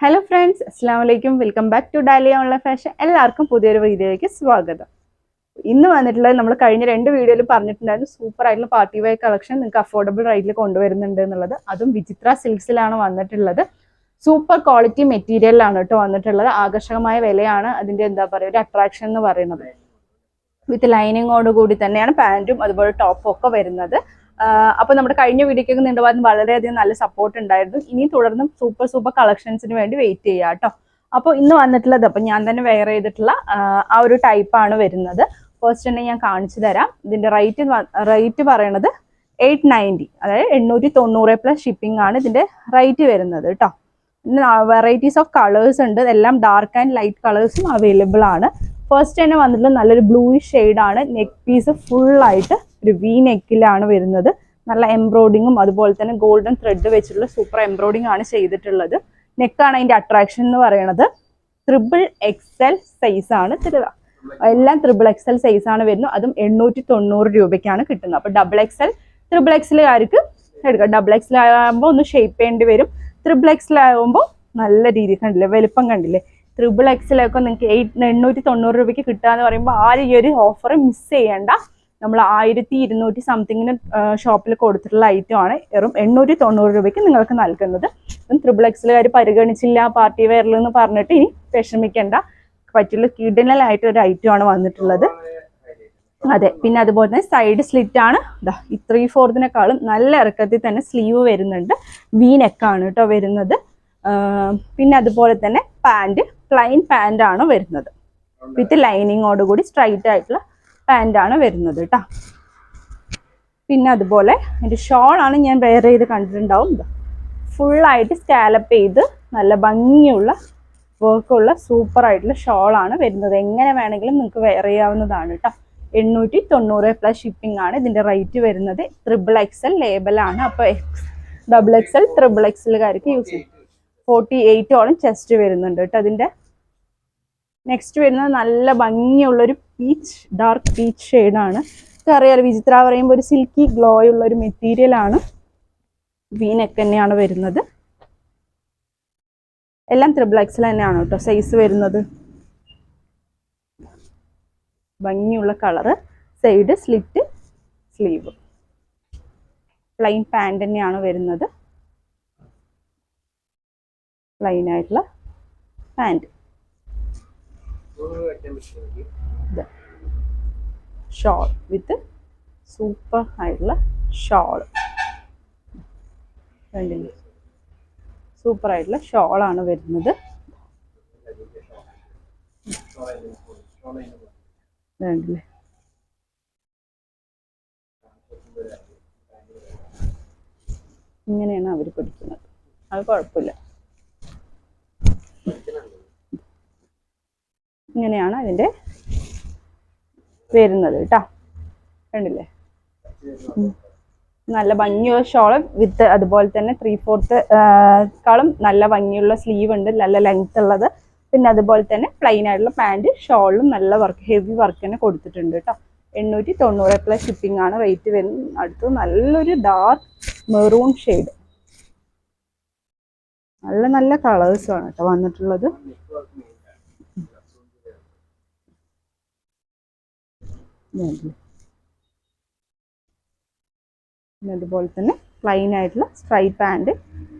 Hello friends അസ്സാം വലൈക്കും welcome back to Dalia online fashion എല്ലാവർക്കും പുതിയൊരു വീഡിയോയിലേക്ക് സ്വാഗതം. ഇന്ന് വന്നിട്ടുള്ളത് നമ്മൾ കഴിഞ്ഞ രണ്ട് വീഡിയോയിൽ പറഞ്ഞിട്ടുണ്ടായിരുന്നു സൂപ്പർ ആയിട്ടുള്ള പാർട്ടി വെയർ കളക്ഷൻ നിങ്ങൾക്ക് അഫോർഡബിൾ റേറ്റിൽ കൊണ്ടുവരുന്നുണ്ട് എന്നുള്ളത്. അതും വിചിത്ര സിൽക്സിലാണ് വന്നിട്ടുള്ളത്. സൂപ്പർ ക്വാളിറ്റി മെറ്റീരിയലാണ് കേട്ടോ വന്നിട്ടുള്ളത്. ആകർഷകമായ വിലയാണ് അതിന്റെ എന്താ പറയുക ഒരു അട്രാക്ഷൻ എന്ന് പറയുന്നത്. വിത്ത് ലൈനിങ്ങോട് കൂടി തന്നെയാണ് പാന്റും അതുപോലെ ടോപ്പും ഒക്കെ വരുന്നത്. ആഹ് അപ്പൊ നമ്മുടെ കഴിഞ്ഞ വീഡിയോക്കൊക്കെ നീണ്ടുപോകാൻ വളരെയധികം നല്ല സപ്പോർട്ട് ഉണ്ടായിരുന്നു. ഇനി തുടർന്നും സൂപ്പർ സൂപ്പർ കളക്ഷൻസിന് വേണ്ടി വെയിറ്റ് ചെയ്യാം കേട്ടോ അപ്പോൾ ഇന്ന് വന്നിട്ടുള്ളത് അപ്പൊ ഞാൻ തന്നെ വെയർ ചെയ്തിട്ടുള്ള ആ ഒരു ടൈപ്പാണ് വരുന്നത്. ഫസ്റ്റ് തന്നെ ഞാൻ കാണിച്ചു തരാം. ഇതിന്റെ റേറ്റ് റേറ്റ് പറയണത് എയ്റ്റ് നയന്റി അതായത് എണ്ണൂറ്റി തൊണ്ണൂറ് പ്ലസ് ഷിപ്പിംഗ് ആണ് ഇതിന്റെ റേറ്റ് വരുന്നത് കേട്ടോ വെറൈറ്റീസ് ഓഫ് കളേഴ്സ് ഉണ്ട്. എല്ലാം ഡാർക്ക് ആൻഡ് ലൈറ്റ് കളേഴ്സും അവൈലബിൾ ആണ്. ഫസ്റ്റ് തന്നെ വന്നിട്ടുള്ള നല്ലൊരു ബ്ലൂയിഷ് ആണ്. നെക്ക് പീസ് ഫുൾ ആയിട്ട് ഒരു വി നെക്കിലാണ് വരുന്നത്. നല്ല എംബ്രോയിഡിങ്ങും അതുപോലെ തന്നെ ഗോൾഡൻ ത്രെഡ് വെച്ചിട്ടുള്ള സൂപ്പർ എംബ്രോയിഡിംഗ് ആണ് ചെയ്തിട്ടുള്ളത്. നെക്കാണ് അതിന്റെ അട്രാക്ഷൻ എന്ന് പറയുന്നത് ത്രിബിൾ എക്സൽ സൈസ് ആണ് എല്ലാം ത്രിബിൾ എക്സൽ സൈസ് ആണ് വരുന്നത്. അതും എണ്ണൂറ്റി തൊണ്ണൂറ് രൂപയ്ക്കാണ് കിട്ടുന്നത്. അപ്പൊ ഡബിൾ എക്സൽ ത്രിബിൾ എക്സലുകാർക്ക് എടുക്കാം. ഡബിൾ എക്സൽ ആകുമ്പോൾ ഒന്ന് ഷേപ്പ് ചെയ്യേണ്ടി വരും. ത്രിബിൾ എക്സൽ ആകുമ്പോൾ നല്ല രീതിയിൽ കണ്ടില്ലേ? വലുപ്പം കണ്ടില്ലേ? ത്രിബിൾ എക്സലൊക്കെ നിങ്ങൾക്ക് എയ്റ്റ് എണ്ണൂറ്റി തൊണ്ണൂറ് രൂപയ്ക്ക് കിട്ടുക എന്ന് പറയുമ്പോൾ ആരും ഈ ഒരു ഓഫർ മിസ് ചെയ്യേണ്ട നമ്മൾ ആയിരത്തി ഇരുന്നൂറ്റി സംതിങ്ങിന് ഷോപ്പിൽ കൊടുത്തിട്ടുള്ള ഐറ്റം ആണ്. വെറും എണ്ണൂറ്റി തൊണ്ണൂറ് രൂപയ്ക്ക് നിങ്ങൾക്ക് നൽകുന്നത്. ത്രിബിൾ എക്സിലുകാർ പരിഗണിച്ചില്ല പാർട്ടി വെയറിൽ എന്ന് പറഞ്ഞിട്ട് ഇനി വിഷമിക്കേണ്ട. പറ്റുള്ള കിടനലായിട്ട് ഒരു ഐറ്റം ആണ് വന്നിട്ടുള്ളത്. അതെ പിന്നെ അതുപോലെ തന്നെ സൈഡ് സ്ലിറ്റ് ആണ്. ഇതാ ഈ ത്രീ ഫോർത്തിനേക്കാളും നല്ല ഇറക്കത്തിൽ തന്നെ സ്ലീവ് വരുന്നുണ്ട്. വി നെക്കാണ് കേട്ടോ വരുന്നത്. പിന്നെ അതുപോലെ തന്നെ പാന്റ് പ്ലൈൻ പാന്റ് ആണ് വരുന്നത്. വിത്ത് ലൈനിങ്ങോട് കൂടി സ്ട്രൈറ്റ് ആയിട്ടുള്ള പാന്റ് ആണ് വരുന്നത് കേട്ടോ പിന്നെ അതുപോലെ എന്റെ ഷോളാണ് ഞാൻ വെയർ ചെയ്ത് കണ്ടിട്ടുണ്ടാവും. ഫുള്ളായിട്ട് സ്കാലപ്പ് ചെയ്ത് നല്ല ഭംഗിയുള്ള വർക്കുള്ള സൂപ്പർ ആയിട്ടുള്ള ഷോളാണ് വരുന്നത്. എങ്ങനെ വേണമെങ്കിലും നിങ്ങൾക്ക് വെയർ ചെയ്യാവുന്നതാണ് കേട്ടോ എണ്ണൂറ്റി തൊണ്ണൂറ് പ്ലസ് ഷിപ്പിംഗ് ആണ് ഇതിന്റെ റേറ്റ് വരുന്നത്. ട്രിപ്പിൾ എക്സൽ ലേബലാണ് അപ്പോൾ എക്സ് ഡബിൾ എക്സൽ ട്രിപ്പിൾ എക്സലുകാർക്ക് യൂസ് ചെയ്യും. ഫോർട്ടി എയ്റ്റോളം ചെസ്റ്റ് വരുന്നുണ്ട് കേട്ടോ അതിന്റെ നെക്സ്റ്റ് വരുന്നത് നല്ല ഭംഗിയുള്ളൊരു പീച്ച് ഡാർക്ക് പീച്ച് ഷെയ്ഡാണ് അറിയാലോ വിചിത്ര പറയുമ്പോൾ ഒരു സിൽക്കി ഗ്ലോ ഉള്ള ഒരു മെറ്റീരിയൽ ആണ്. വീനൊക്കെ തന്നെയാണ് വരുന്നത്. എല്ലാം ത്രിബിൾ എക്സൽ തന്നെയാണ് കേട്ടോ സൈസ് വരുന്നത്. ഭംഗിയുള്ള colour side slit sleeve plain pant തന്നെയാണ് വരുന്നത്. പ്ലെയിൻ ആയിട്ടുള്ള പാന്റ് ഷോൾ വിത്ത് സൂപ്പർ ആയിട്ടുള്ള ഷോൾ കണ്ടില്ലേ? സൂപ്പർ ആയിട്ടുള്ള ഷോളാണ് വരുന്നത്. കണ്ടില്ലേ? ഇങ്ങനെയാണ് അവർ പഠിക്കുന്നത് അത് കുഴപ്പമില്ല. ഇങ്ങനെയാണ് അതിന്റെ വരുന്നത് കേട്ടോ കണ്ടില്ലേ? നല്ല ഭംഗിയുള്ള ഷോൾ വിത്ത് അതുപോലെ തന്നെ ത്രീ ഫോർത്ത് ക്കാളും നല്ല ഭംഗിയുള്ള സ്ലീവ് ഉണ്ട്. നല്ല ലെങ്ത് ഉള്ളത്. പിന്നെ അതുപോലെ തന്നെ പ്ലെയിൻ ആയിട്ടുള്ള പാന്റ് ഷോളും നല്ല വർക്ക് ഹെവി വർക്ക് തന്നെ കൊടുത്തിട്ടുണ്ട് കേട്ടോ എണ്ണൂറ്റി തൊണ്ണൂറ് പ്ലസ് ഷിപ്പിംഗ് ആണ് റേറ്റ് വരുന്നത്. അടുത്ത് നല്ലൊരു ഡാർക്ക് മെറൂൺ ഷെയ്ഡ് നല്ല നല്ല കളേഴ്സ് ആണ് കേട്ടോ വന്നിട്ടുള്ളത്. പിന്നെ അതുപോലെ തന്നെ പ്ലെയിൻ ആയിട്ടുള്ള സ്ട്രൈപ്പ് ആൻഡ്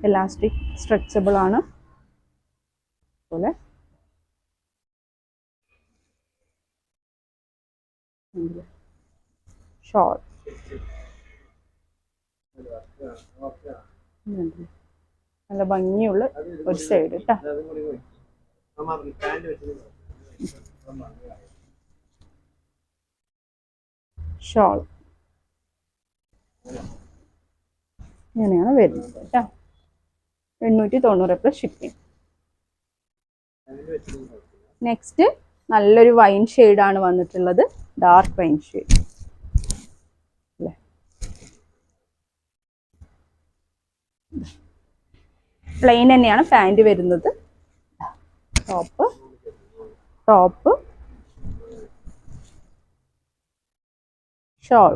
എലാസ്റ്റിക് സ്ട്രെച്ചബിൾ ആണ്. അതുപോലെ. ഷോൾ നല്ല ഭംഗിയുള്ള ഒരു സൈഡ് കേട്ടോ ഷോൾ. ഇങ്ങനെയാണ് വരുന്നത് കേട്ടോ. എണ്ണൂറ്റി തൊണ്ണൂറ് പ്ലസ് ഷിപ്പിംഗ് നെക്സ്റ്റ് നല്ലൊരു വൈൻ ആണ് വന്നിട്ടുള്ളത്. ഡാർക്ക് വൈൻ ഷെയ്ഡ് അല്ലേ? പ്ലെയിൻ തന്നെയാണ് പാന്റ് വരുന്നത്. ടോപ്പ് ടോപ്പ് ഷോൾ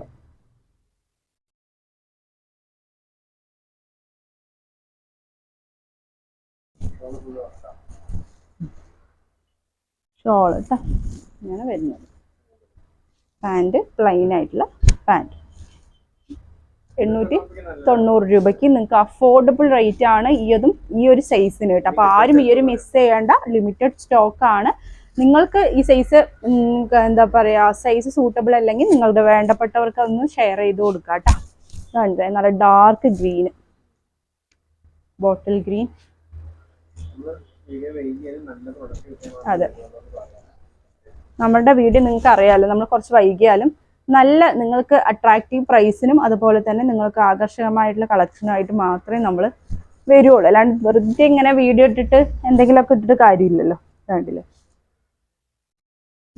ഷോൾ കേട്ടോ ഇങ്ങനെ വരുന്നത്. പാന്റ് പ്ലെയിൻ ആയിട്ടുള്ള പാന്റ് എണ്ണൂറ്റി തൊണ്ണൂറ് രൂപയ്ക്ക് നിങ്ങൾക്ക് അഫോർഡബിൾ റേറ്റ് ആണ് ഈ അതും ഈ ഒരു സൈസിന് കേട്ടോ. അപ്പോൾ ആരും ഈ ഒരു മിസ് ചെയ്യേണ്ട. ലിമിറ്റഡ് സ്റ്റോക്ക് ആണ്. നിങ്ങൾക്ക് ഈ സൈസ് എന്താ പറയാ സൈസ് സൂട്ടബിൾ അല്ലെങ്കിൽ നിങ്ങളുടെ വേണ്ടപ്പെട്ടവർക്ക് അതൊന്ന് ഷെയർ ചെയ്ത് കൊടുക്കുക കേട്ടോ ഇതുണ്ട് നല്ല ഡാർക്ക് ഗ്രീൻ ബോട്ടിൽ ഗ്രീൻ അതെ. നമ്മളുടെ വീഡിയോ നിങ്ങൾക്ക് അറിയാമല്ലോ നമ്മൾ കുറച്ച് വൈകിയാലും നല്ല നിങ്ങൾക്ക് അട്രാക്റ്റീവ് പ്രൈസിനും അതുപോലെ തന്നെ നിങ്ങൾക്ക് ആകർഷകമായിട്ടുള്ള കളക്ഷനുമായിട്ട് മാത്രമേ നമ്മൾ വരുള്ളൂ അല്ലാണ്ട് വെറുതെ ഇങ്ങനെ വീഡിയോ ഇട്ടിട്ട് എന്തെങ്കിലുമൊക്കെ ഇട്ടിട്ട് കാര്യമില്ലല്ലോ. വേണ്ടില്ലേ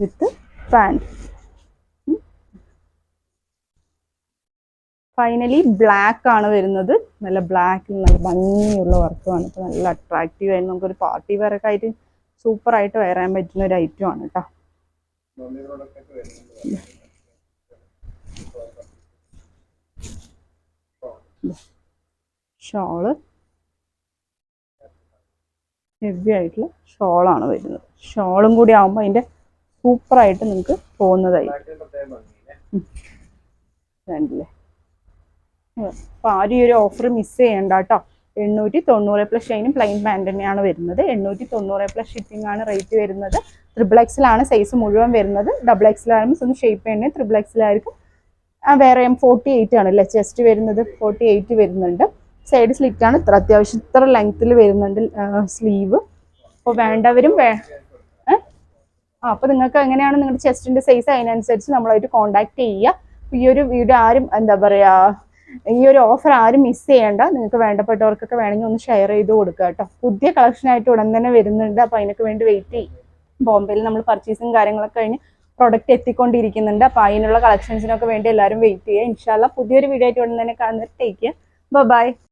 വിത്ത് പാന്റ് ഫൈനലി ബ്ലാക്ക് ആണ് വരുന്നത്. നല്ല ബ്ലാക്ക് നല്ല ഭംഗിയുള്ള വർക്കുമാണ് ഇപ്പോൾ നല്ല അട്രാക്റ്റീവ് ആയിട്ട് നമുക്കൊരു പാർട്ടി വെയർ ഒക്കെ ആയിട്ട് സൂപ്പർ ആയിട്ട് വരാൻ പറ്റുന്ന ഒരു ഐറ്റം ആണ് കേട്ടോ ഷോൾ ഹെവി ആയിട്ടുള്ള ഷോളാണ് വരുന്നത്. ഷോളും കൂടി ആകുമ്പോൾ അതിന്റെ സൂപ്പറായിട്ട് നിങ്ങൾക്ക് പോകുന്നതായിരിക്കും അപ്പൊ അപ്പോൾ ആരും ഈ ഒരു ഓഫർ മിസ് ചെയ്യണ്ട കേട്ടോ എണ്ണൂറ്റി തൊണ്ണൂറ് പ്ലസ് ഷൈനും പ്ലെയിൻ പാന്റ് തന്നെയാണ് വരുന്നത്. എണ്ണൂറ്റി തൊണ്ണൂറ് പ്ലസ് ഷിപ്പിംഗ് ആണ് റേറ്റ് വരുന്നത്. ട്രിപ്പിൾ എക്സിലാണ് സൈസ് മുഴുവൻ വരുന്നത്. ഡബിൾ എക്സിലാകുമ്പോൾ ഒന്ന് ഷേപ്പ് ചെയ്യണേ. ട്രിപ്പിൾ എക്സിലായിരിക്കും ആ വേറെ ഫോർട്ടി എയ്റ്റ് ആണ് അല്ലേ ചെസ്റ്റ് വരുന്നത് ഫോർട്ടി എയ്റ്റ് വരുന്നുണ്ട്. സൈഡ് സ്ലിറ്റ് ആണ്. ഇത്ര അത്യാവശ്യം ഇത്ര ലെങ്ത്തിൽ വരുന്നുണ്ട് സ്ലീവ് അപ്പോൾ വേണ്ടവരും വേ അപ്പോൾ നിങ്ങൾക്ക് എങ്ങനെയാണ് നിങ്ങളുടെ ചെസ്റ്റിന്റെ സൈസ് അതിനനുസരിച്ച് നമ്മളായിട്ട് കോൺടാക്ട് ചെയ്യുക. ഈ ഒരു വീഡിയോ ആരും എന്താ പറയാ ഈ ഒരു ഓഫർ ആരും മിസ് ചെയ്യേണ്ട. നിങ്ങൾക്ക് വേണ്ടപ്പെട്ടവർക്കൊക്കെ വേണമെങ്കിൽ ഒന്ന് ഷെയർ ചെയ്ത് കൊടുക്കുക കേട്ടോ. പുതിയ കളക്ഷൻ ആയിട്ട് ഉടൻ തന്നെ വരുന്നുണ്ട്. അപ്പോൾ അതിനൊക്കെ വേണ്ടി വെയിറ്റ് ചെയ്യും. ബോംബെയിൽ നമ്മൾ പർച്ചേസും കാര്യങ്ങളൊക്കെ കഴിഞ്ഞ് പ്രൊഡക്റ്റ് എത്തിക്കൊണ്ടിരിക്കുന്നുണ്ട്. അപ്പോൾ അതിനുള്ള കളക്ഷൻസിനൊക്കെ വേണ്ടി എല്ലാവരും വെയിറ്റ് ചെയ്യുക. ഇൻഷാല്ല പുതിയൊരു വീഡിയോ ആയിട്ട് ഉടൻ തന്നെ കാണുന്നവർ ടേക്ക് ബൈ